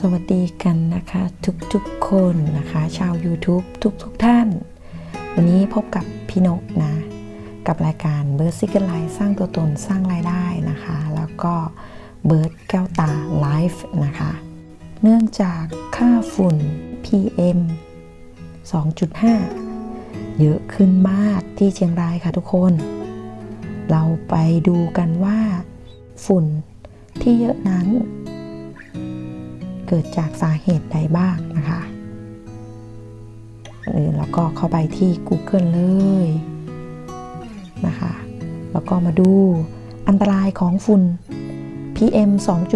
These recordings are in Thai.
สวัสดีกันนะคะทุกๆคนนะคะ ชาว YouTube ทุกๆทท่าน วันนี้พบกับพี่นกนะ กับรายการเบิร์ดซิกเกอร์ไลฟ์สร้างตัวตนสร้างรายได้นะคะ แล้วก็เบิร์ดแก้วตาไลฟ์นะคะ เนื่องจากค่าฝุ่น PM 2.5 เยอะขึ้นมากที่เชียงรายค่ะทุกคน เราไปดูกันว่า ฝุ่นที่เยอะนั้น เกิดจากสาเหตุใดบ้างนะคะหรือเราก็เข้าไปที่ Google เลยนะคะ แล้วก็มาดูอันตรายของฝุ่น PM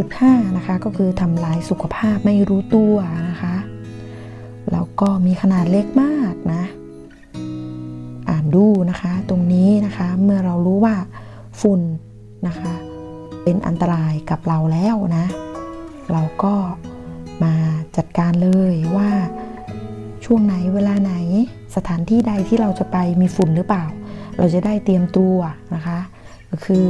2.5 นะคะ ก็คือทำลายสุขภาพไม่รู้ตัวนะคะ แล้วก็มีขนาดเล็กมากนะ อ่านดูนะคะ ตรงนี้นะคะ เมื่อเรารู้ว่าฝุ่นนะคะ เป็นอันตรายกับเราแล้วนะ เราก็ มาจัดการเลยว่าช่วงไหนเวลาไหนสถานที่ใดที่เราจะไปมีฝุ่นหรือเปล่า เราจะได้เตรียมตัวนะคะ ก็คือ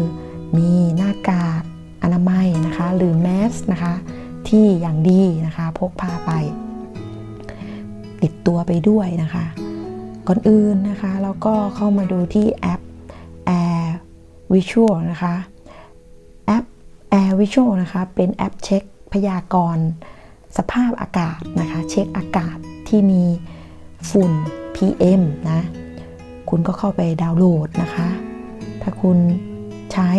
มีหน้ากากอนามัยนะคะ หรือแมสนะคะ ที่อย่างดีนะคะพกพาไป ติดตัวไปด้วยนะคะ ก่อนอื่นนะคะแล้วก็เข้ามาดูที่แอป Air Visual นะคะแอป Air Visual นะคะ เป็นแอปเช็คพยากรณ์ สภาพอากาศนะคะ เช็คอากาศที่มีฝุ่น PM นะ คุณก็เข้าไปดาวน์โหลดนะคะ ถ้าคุณใช้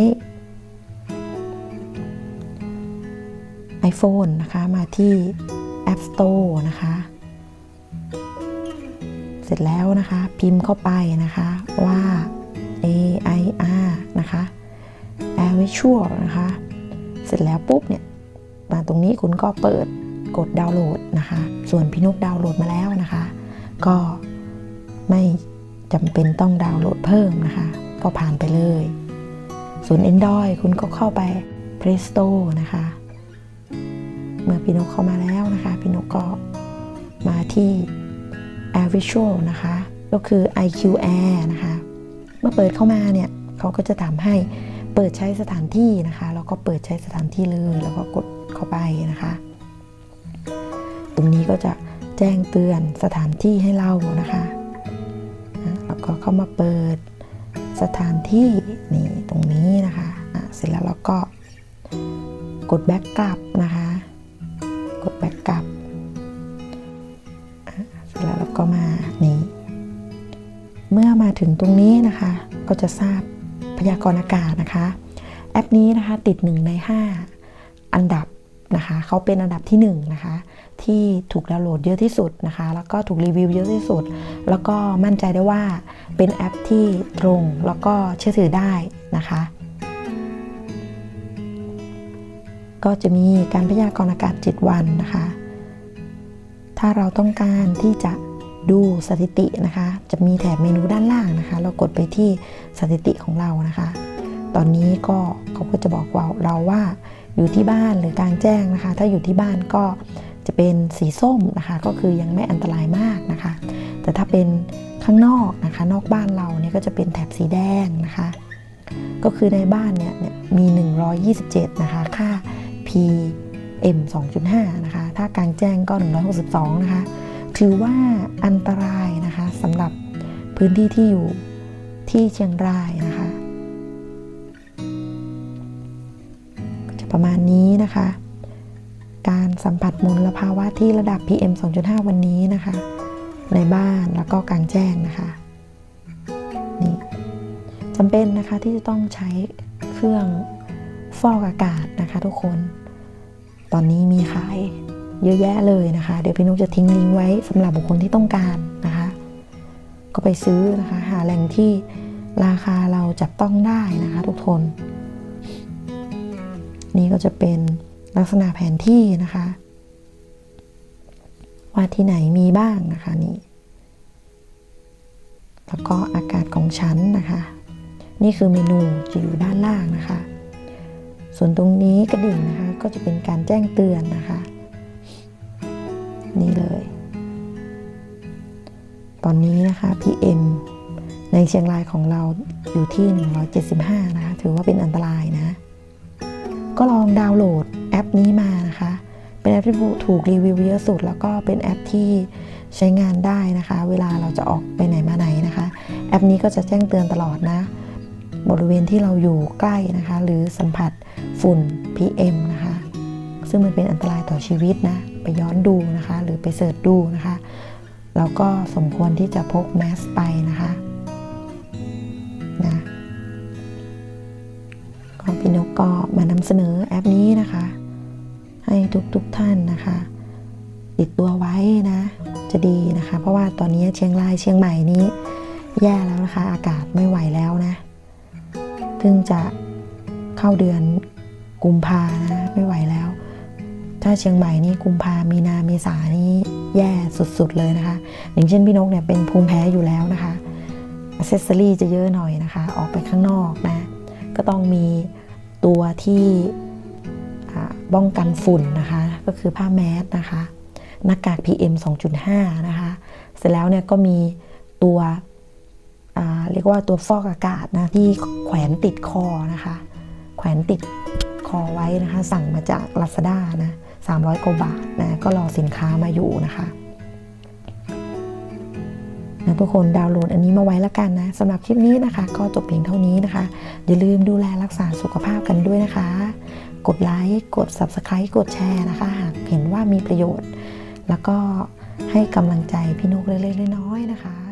iPhone นะคะมาที่ App Store นะคะ เสร็จแล้วนะคะ พิมพ์เข้าไปนะคะว่า AIR นะคะ Air Visual นะคะ เสร็จแล้วปุ๊บเนี่ยมาตรงนี้คุณก็เปิด กดดาวน์โหลดนะคะ ส่วนพี่นกดาวน์โหลดมาแล้วนะคะ ก็ไม่จำเป็นต้องดาวน์โหลดเพิ่มนะคะ ก็ผ่านไปเลย ส่วน Android คุณก็เข้าไป Play Store นะคะ เมื่อพี่นกเข้ามาแล้วนะคะ พี่นกก็มาที่ Air Visual นะคะ ก็คือ IQ Air นะคะ เมื่อเปิดเข้ามาเนี่ยเขาก็จะทำให้เปิดใช้สถานที่นะคะ แล้วก็เปิดใช้สถานที่เลย แล้วก็กดเข้าไปนะคะ ตรงนี้ก็จะแจ้งเตือนสถานที่ให้เรานะคะแล้วก็เข้ามาเปิดสถานที่นี่ตรงนี้นะคะะเสร็จแล้วเราก็กดแบ็กกลับนะคะ กดแบ็กกลับเสร็จแล้วเราก็มานี่เมื่อมาถึงตรงนี้นะคะ ก็จะทราบพยากรณ์อากาศนะคะ แอปนี้นะคะติด 1 ใน 5 อันดับ นะคะเขาเป็นอันดับที่1นะคะที่ถูกดาวน์โหลดเยอะที่สุดนะคะ แล้วก็ถูกรีวิวเยอะที่สุด แล้วก็มั่นใจได้ว่าเป็นแอปที่ตรงแล้วก็เชื่อถือได้นะคะ ก็จะมีการพยากรณ์อากาศ 7 วันนะคะ ถ้าเราต้องการที่จะดูสถิตินะคะ จะมีแถบเมนูด้านล่างนะคะ เรากดไปที่สถิติของเรานะคะ ตอนนี้ก็เขาก็จะบอกว่าเราว่า อยู่ที่บ้านหรือกลางแจ้งนะคะ ถ้าอยู่ที่บ้านก็จะเป็นสีส้มนะคะ ก็คือยังไม่อันตรายมากนะคะ แต่ถ้าเป็นข้างนอกนะคะ นอกบ้านเราเนี่ยก็จะเป็นแถบสีแดงนะคะ ก็คือในบ้านเนี่ยมี 127 นะคะ ค่า PM 2.5 นะคะ ถ้ากลางแจ้งก็ 162 นะคะ ถือว่าอันตรายนะคะสำหรับพื้นที่ที่อยู่ที่เชียงรายนะ ประมาณนี้นะคะ การสัมผัสมลภาวะที่ระดับ PM 2.5 วันนี้นะคะ ในบ้านแล้วก็กลางแจ้งนะคะนี่จำเป็นนะคะที่จะต้องใช้เครื่องฟอกอากาศนะคะ ทุกคน ตอนนี้มีขายเยอะแยะเลยนะคะ เดี๋ยวพี่นุ๊กจะทิ้งลิงก์ไว้สำหรับบุคคลที่ต้องการนะคะ ก็ไปซื้อนะคะ หาแหล่งที่ราคาเราจับต้องได้นะคะ ทุกคน นี่ก็จะเป็นลักษณะแผนที่นะคะ ว่าที่ไหนมีบ้างนะคะนี่ แล้วก็อากาศของชั้นนะคะ นี่คือเมนูจะอยู่ด้านล่างนะคะ ส่วนตรงนี้กระดิ่งนะคะก็จะเป็นการแจ้งเตือนนะคะ นี่เลย ตอนนี้นะคะ PM ในเชียงรายของเราอยู่ที่ 175 นะคะ ถือว่าเป็นอันตราย ก็ลองดาวน์โหลดแอปนี้มานะคะ เป็นแอปที่ถูกรีวิวเยอะสุด แล้วก็เป็นแอปที่ใช้งานได้นะคะ เวลาเราจะออกไปไหนมาไหนนะคะ แอปนี้ก็จะแจ้งเตือนตลอดนะ บริเวณที่เราอยู่ใกล้นะคะ หรือสัมผัสฝุ่น PM นะคะ ซึ่งมันเป็นอันตรายต่อชีวิตนะ ไปย้อนดูนะคะ หรือไปเสิร์ชดูนะคะ แล้วก็สมควรที่จะพกแมสไปนะคะนะ สนอแอปนี้นะคะ ให้ทุกๆทท่านนะคะ ติดตัวไว้นะ จะดีนะคะ เพราะว่าตอนนี้เชียงรายเชียงใหม่นี้ แย่แล้วนะคะ อากาศไม่ไหวแล้วนะเพิ่งจะเข้าเดือนกุมภานะ ไม่ไหวแล้ว ถ้าเชียงใหม่นี่กุมภามีนาเมษานี่แย่สุดๆเลยนะคะ อย่างเช่นพี่นกเนี่ยเป็นภูมิแพ้อยู่แล้วนะคะอ c เซสซอรี่จะเยอะหน่อยนะคะ ออกไปข้างนอกนะ ก็ต้องมี ตัวที่ป้องกันฝุ่นนะคะ ก็คือผ้าแมสนะคะ หน้ากาก PM 2.5 นะคะ เสร็จแล้วเนี่ยก็มีตัวเรียกว่าตัวฟอกอากาศนะที่แขวนติดคอนะคะ แขวนติดคอไว้นะคะ สั่งมาจาก Lazada นะ300กว่าบาทนะก็รอสินค้ามาอยู่นะคะ นะทุกคนดาวน์โหลดอันนี้มาไว้แล้วกันนะสำหรับคลิปนี้นะคะ ก็จบเพียงเท่านี้นะคะ อย่าลืมดูแลรักษาสุขภาพกันด้วยนะคะ กดไลค์กด Subscribe กดแชร์นะคะ หากเห็นว่ามีประโยชน์ แล้วก็ให้กำลังใจพี่นกเล็กๆน้อยๆนะคะ